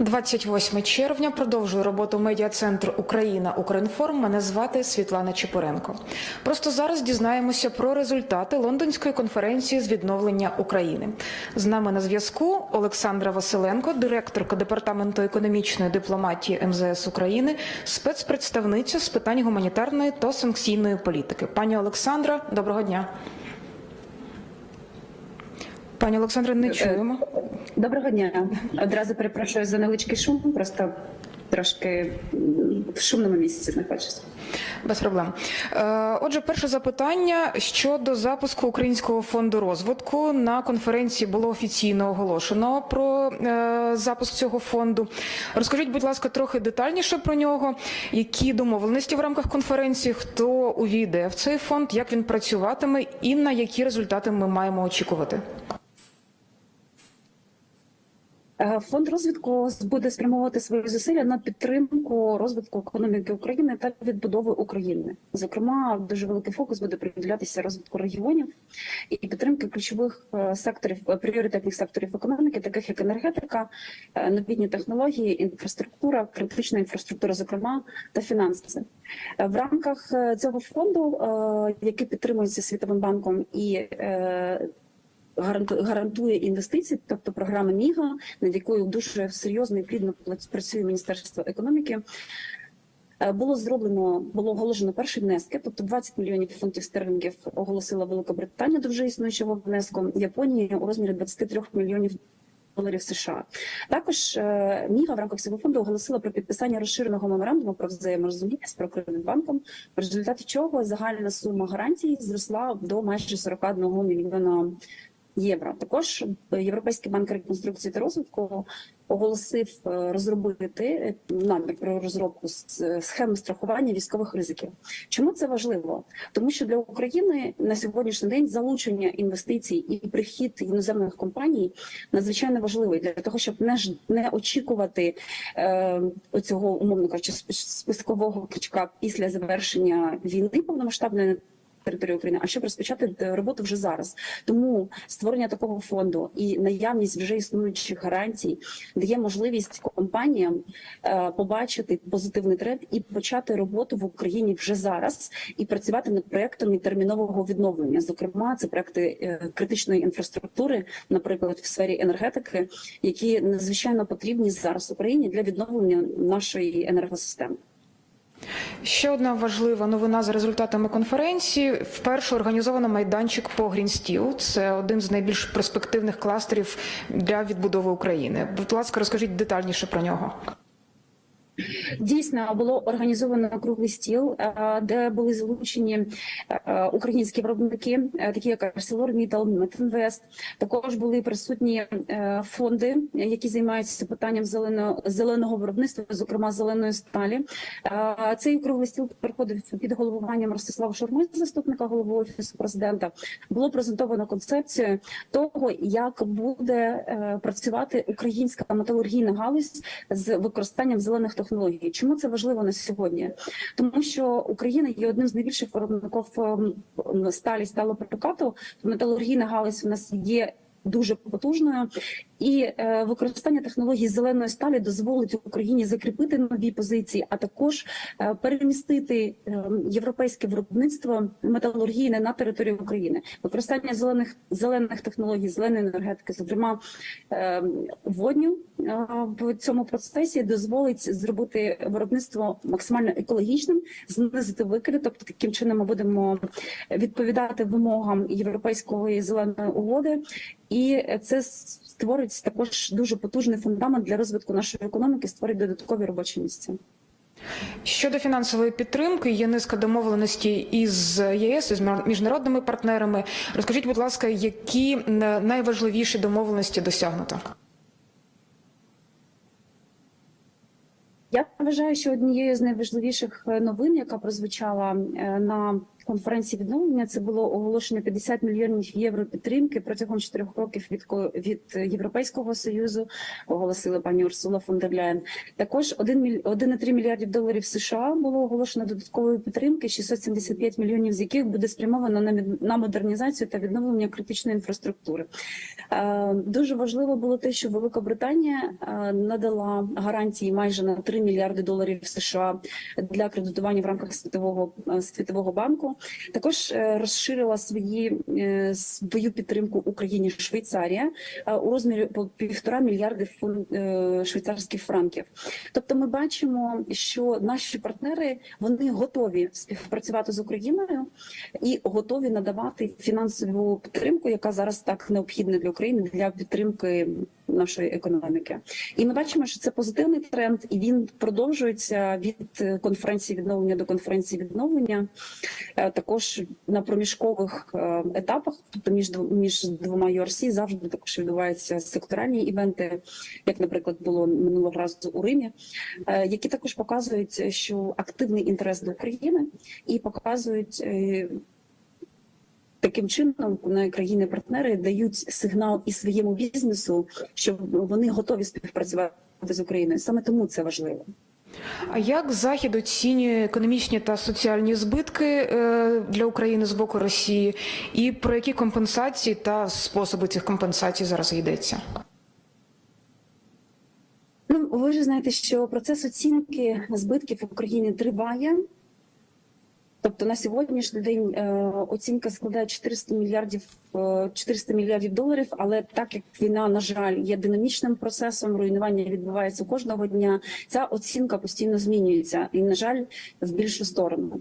28 червня продовжує роботу медіа-центр Україна Укрінформ. Мене звати Світлана Чепуренко. Просто зараз дізнаємося про результати лондонської конференції з відновлення України. З нами на зв'язку Олександра Василенко, директорка департаменту економічної дипломатії МЗС України, спецпредставниця з питань гуманітарної та санкційної політики. Пані Олександра, доброго дня. Пані Олександре, не чуємо. Доброго дня. Одразу перепрошую за невеличкий шум, просто трошки в шумному місці знаходжусь. Без проблем. Е, Отже, перше запитання щодо запуску Українського фонду розвитку на конференції було офіційно оголошено про е, запуск цього фонду. Розкажіть, будь ласка, трохи детальніше про нього. Які домовленості в рамках конференції, хто увійде в цей фонд, як він працюватиме, і на які результати ми маємо очікувати? Е, Фонд розвитку буде спрямовувати свої зусилля на підтримку розвитку економіки України та відбудови України. Зокрема, дуже великий фокус буде приділятися розвитку регіонів і підтримки ключових е, секторів е, пріоритетних секторів економіки, таких як енергетика, новітні технології, інфраструктура, критична інфраструктура, зокрема та фінанси. В рамках цього фонду, який підтримується Світовим банком і гарантує інвестиції, тобто програма Міга, над якою дуже серйозно і плідно працює Міністерство економіки. Е, Було зроблено, було оголошено перші внески, тобто 20 мільйонів фунтів стерлінгів оголосила Велика Британія до вже існуючого внеску, Японія у розмірі 23 мільйонів доларів США. Також е, Міга в рамках цього фонду оголосила про підписання розширеного меморандуму про взаєморозуміння з Прокредитбанком, в результаті чого загальна сума гарантій зросла до майже 41 мільйона євро. Також Європейський банк реконструкції та розвитку оголосив е, розробити е, намір про розробку е, схеми страхування військових ризиків. Чому це важливо? Тому що для України на сьогоднішній день залучення інвестицій і прихід іноземних компаній надзвичайно важливий для того, щоб не ж не очікувати е, оцього умовно кажучи, спис- спискового крючка після завершення війни повномасштабної території України, а щоб розпочати роботу вже зараз. Тому створення такого фонду і наявність вже існуючих гарантій дає можливість компаніям е, побачити позитивний тренд і почати роботу в Україні вже зараз і працювати над проектами термінового відновлення. Зокрема, це проекти е, критичної інфраструктури, наприклад, в сфері енергетики, які надзвичайно потрібні зараз Україні для відновлення нашої енергосистеми. Ще одна важлива новина за результатами конференції. Вперше організовано майданчик по Грінстіл. Це один з найбільш перспективних кластерів для відбудови України. Будь ласка, розкажіть детальніше про нього. Дійсно було організовано круглий стіл, е, де були залучені е, українські виробники, е, такі як ArcelorMittal, Метинвест. Також були присутні фонди, які займаються питанням зеленого зеленого виробництва, зокрема зеленої сталі. Цей круглий стіл проходив під головуванням Ростислава Шурми, заступника голови офісу президента. Було презентовано концепцію того, як буде працювати українська металургійна галузь з використанням зелених технологій. Чому це важливо на сьогодні? Тому що Україна є одним з найбільших виробників ем, сталі сталопрокату. Металургійна галузь в нас є. Дуже потужною і е, використання технологій зеленої сталі дозволить Україні закріпити нові позиції, а також е, перемістити е, європейське виробництво металургійне на територію України. Використання зелених зелених технологій, зеленої енергетики, зокрема е, водню е, в цьому процесі дозволить зробити виробництво максимально екологічним, знизити викиди. Тобто таким чином ми будемо відповідати вимогам європейської зеленої угоди, і це створить також дуже потужний фундамент для розвитку нашої економіки, створить додаткові робочі місця. Щодо фінансової підтримки, є низка домовленості із ЄС із міжнародними партнерами. Розкажіть, будь ласка, які найважливіші домовленості досягнуто? Я вважаю, що однією з найважливіших е, новин, яка прозвучала е, на конференції відновлення це було оголошено 50 мільйонів євро підтримки протягом чотирьох років від від Європейського союзу. Оголосила пані Урсула фон дер Ляєн. Також 1 міль- 1,3 мільярдів доларів США було оголошено додаткової підтримки, 675 мільйонів з яких буде спрямовано на на модернізацію та відновлення критичної інфраструктури. Е, Дуже важливо було те, що Великобританія е, надала гарантії майже на 3 мільярди доларів США для кредитування в рамках світового е, світового банку. Також е, розширила свої е, свою підтримку Україні Швейцарія у розмірі по півтора мільярди швейцарських франків. Тобто, ми бачимо, що наші партнери вони готові співпрацювати з Україною і готові надавати фінансову підтримку, яка зараз так необхідна для України для підтримки нашої економіки. І ми бачимо, що це позитивний тренд, і він продовжується від конференції відновлення до конференції відновлення. Е, Також на проміжкових е, етапах, тобто між між двома URC завжди також відбуваються секторальні івенти, як, наприклад, було минулого разу у Римі, е, які також показують, що активний інтерес до України і показують. Таким чином, країни-партнери дають сигнал і своєму бізнесу, що вони готові співпрацювати з Україною. Саме тому це важливо. А як Захід оцінює економічні та соціальні збитки е, для України з боку Росії, і про які компенсації та способи цих компенсацій зараз йдеться? Ну, ви ж знаєте, що процес оцінки збитків в Україні триває. Тобто на сьогоднішній день е, оцінка складає 400 мільярдів е, 400 мільярдів доларів. Але так як війна, на жаль, є динамічним процесом, руйнування відбувається кожного дня. Ця оцінка постійно змінюється, і на жаль, в більшу сторону.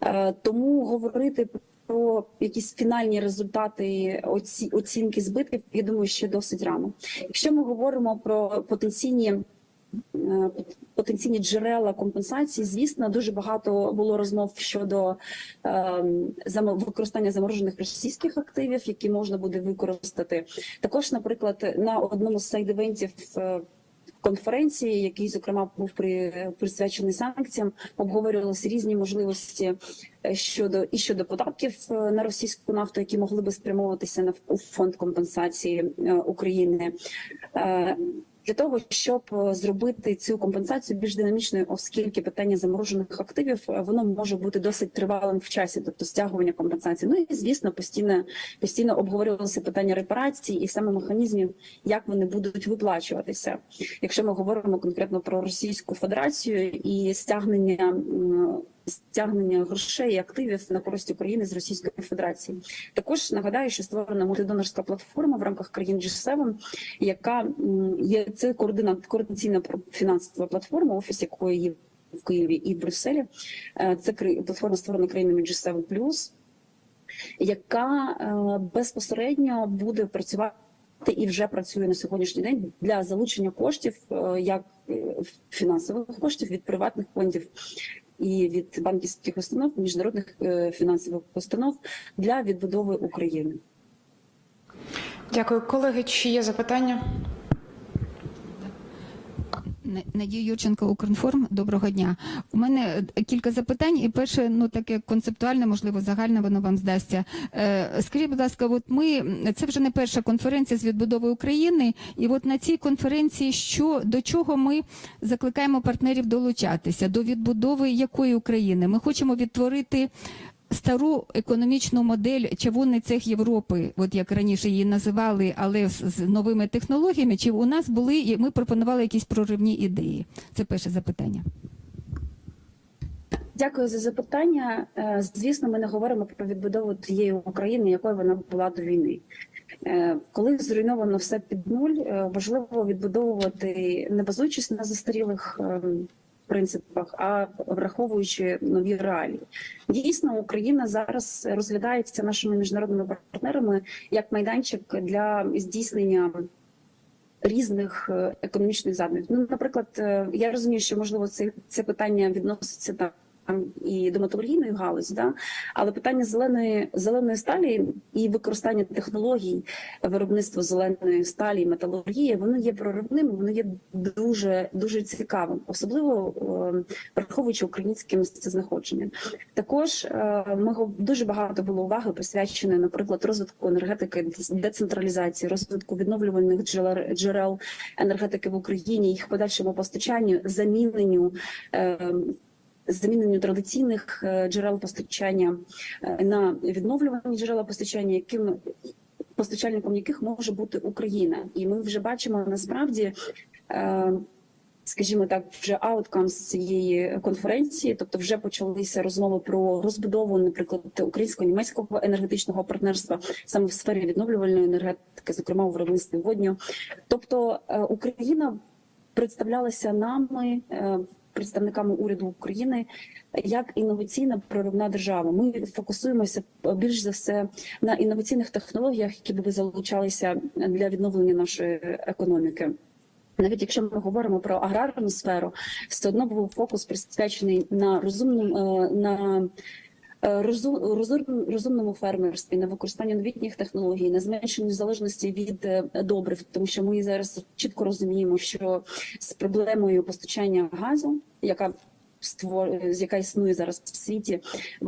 Е, Тому говорити про якісь фінальні результати оці, оцінки збитків, я думаю, ще досить рано. Якщо ми говоримо про потенційні е, потенційні джерела компенсації, звісно, дуже багато було розмов щодо е, використання заморожених російських активів, які можна буде використати. Також, наприклад, на одному з сайд-івентів е, конференції, який зокрема був присвячений санкціям, обговорювалися різні можливості е, щодо і щодо податків е, на російську нафту, які могли би спрямовуватися на у фонд компенсації України. Для того щоб е, зробити цю компенсацію більш динамічною, оскільки питання заморожених активів е, воно може бути досить тривалим в часі, тобто стягування компенсації. Ну і звісно, постійно постійно обговорювалося питання репарації і саме механізмів, як вони будуть виплачуватися. Якщо ми говоримо конкретно про Російську Федерацію і стягнення стягнення грошей і активів на користь України з Російської Федерації. Також нагадаю, що створена мультидонорська платформа в рамках країн G7, яка є це координа, координаційна фінансова платформа, офіс якої є в Києві і в Брюсселі. Е, Це платформа створена країнами G7+, яка е, безпосередньо буде працювати і вже працює на сьогоднішній день для залучення коштів, е, як фінансових коштів від приватних фондів і від банківських установ, міжнародних е, фінансових установ для відбудови України. Дякую, колеги. Чи є запитання? Надія Юрченко, Укрінформ. Доброго дня. У мене е, кілька запитань, і перше, ну таке концептуальне, можливо, загальне воно вам здасться. Е, Скажіть, будь ласка, от ми це вже не перша конференція з відбудови України, і от на цій конференції, що до чого ми закликаємо партнерів долучатися до відбудови якої України? Ми хочемо відтворити. Стару економічну модель чавунний цех Європи, от як раніше її називали, але з, новими технологіями, чи у нас були і ми пропонували якісь проривні ідеї? Це перше запитання. Дякую за запитання. Е, Звісно, ми не говоримо про відбудову тієї України, якою вона була до війни. Е, Коли зруйновано все під нуль, е, важливо відбудовувати не базуючись на застарілих ем, принципах, а враховуючи нові реалії. Дійсно, Україна зараз розглядається нашими міжнародними партнерами як майданчик для здійснення. Різних е, економічних задумів. Ну, наприклад, е, я розумію, що можливо це, це питання відноситься там і до металургійної галузі, да? але питання зеленої зеленої сталі і використання технологій виробництва зеленої сталі і металургії, воно є проривним, воно є дуже дуже цікавим, особливо е, враховуючи українське місцезнаходження. Також е, ми дуже багато було уваги присвячено, наприклад, розвитку енергетики, децентралізації, розвитку відновлювальних джерел, джерел енергетики в Україні, їх подальшому постачанню, заміненню. Заміненню традиційних е, джерел постачання е, на відновлювані джерела постачання, яким постачальником яких може бути Україна, і ми вже бачимо насправді. е, Скажімо так, вже outcomes цієї конференції, тобто вже почалися розмови про розбудову, наприклад, українсько-німецького енергетичного партнерства саме в сфері відновлювальної енергетики, зокрема у виробництві водню. Тобто Україна представлялася нами, представниками уряду України, як інноваційна проривна держава. Ми фокусуємося е, більш за все на інноваційних технологіях, які би залучалися для відновлення нашої економіки. Навіть якщо ми говоримо про аграрну сферу, все одно був фокус присвячений на розумним е, на розумному фермерстві, на використанні новітніх технологій, на зменшенню залежності від е, добрив, тому що ми зараз чітко розуміємо, що з проблемою постачання газу, яка створ- яка існує зараз в світі,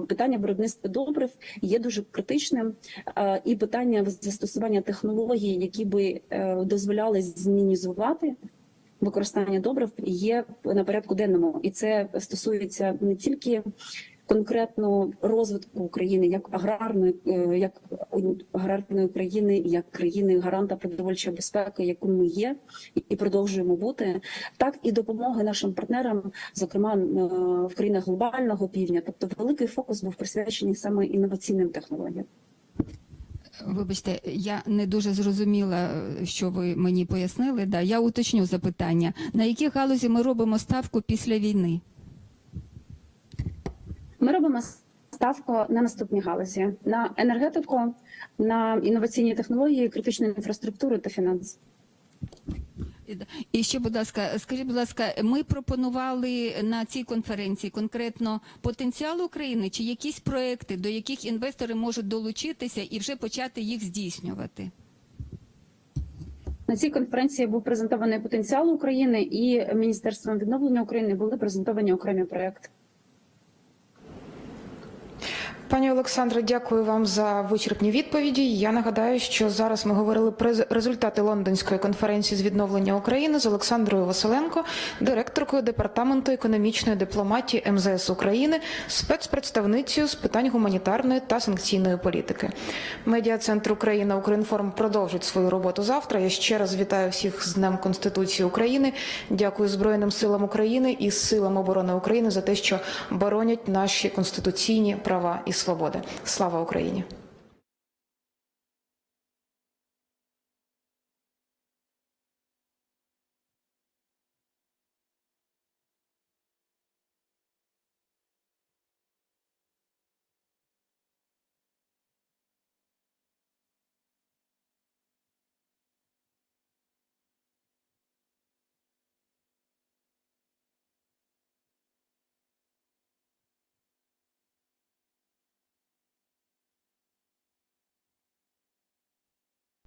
питання виробництва добрив є дуже критичним, Е, і питання застосування технологій, які би е, дозволяли змінізувати використання добрив, є на порядку денному, і це стосується не тільки конкретно розвитку України як аграрної, е, як аграрної країни, як країни гаранта продовольчої безпеки, якою ми є і продовжуємо бути, так і допомоги нашим партнерам, зокрема е, в країнах глобального півдня. Тобто, великий фокус був присвячений саме інноваційним технологіям. Вибачте, я не дуже зрозуміла, що ви мені пояснили. Да, я уточню запитання. На які галузі ми робимо ставку після війни? Ми робимо ставку на наступні галузі: на енергетику, на інноваційні технології, критичну інфраструктуру та фінанси. І ще, будь ласка, скажіть, будь ласка, ми пропонували на цій конференції конкретно потенціал України чи якісь проекти, до яких інвестори можуть долучитися і вже почати їх здійснювати? На цій конференції був презентований потенціал України, і Міністерством відновлення України були презентовані окремі проекти. Пані Олександре, дякую вам за вичерпні відповіді. Я нагадаю, що зараз ми говорили про результати лондонської конференції з відновлення України з Олександрою Василенко, директоркою департаменту економічної дипломатії МЗС України, спецпредставницею з питань гуманітарної та санкційної політики. Медіа центр Україна Українформ продовжить свою роботу завтра. Я ще раз вітаю всіх з Днем Конституції України. Дякую Збройним силам України і силам оборони України за те, що боронять наші конституційні права і свободи. Слава Україні!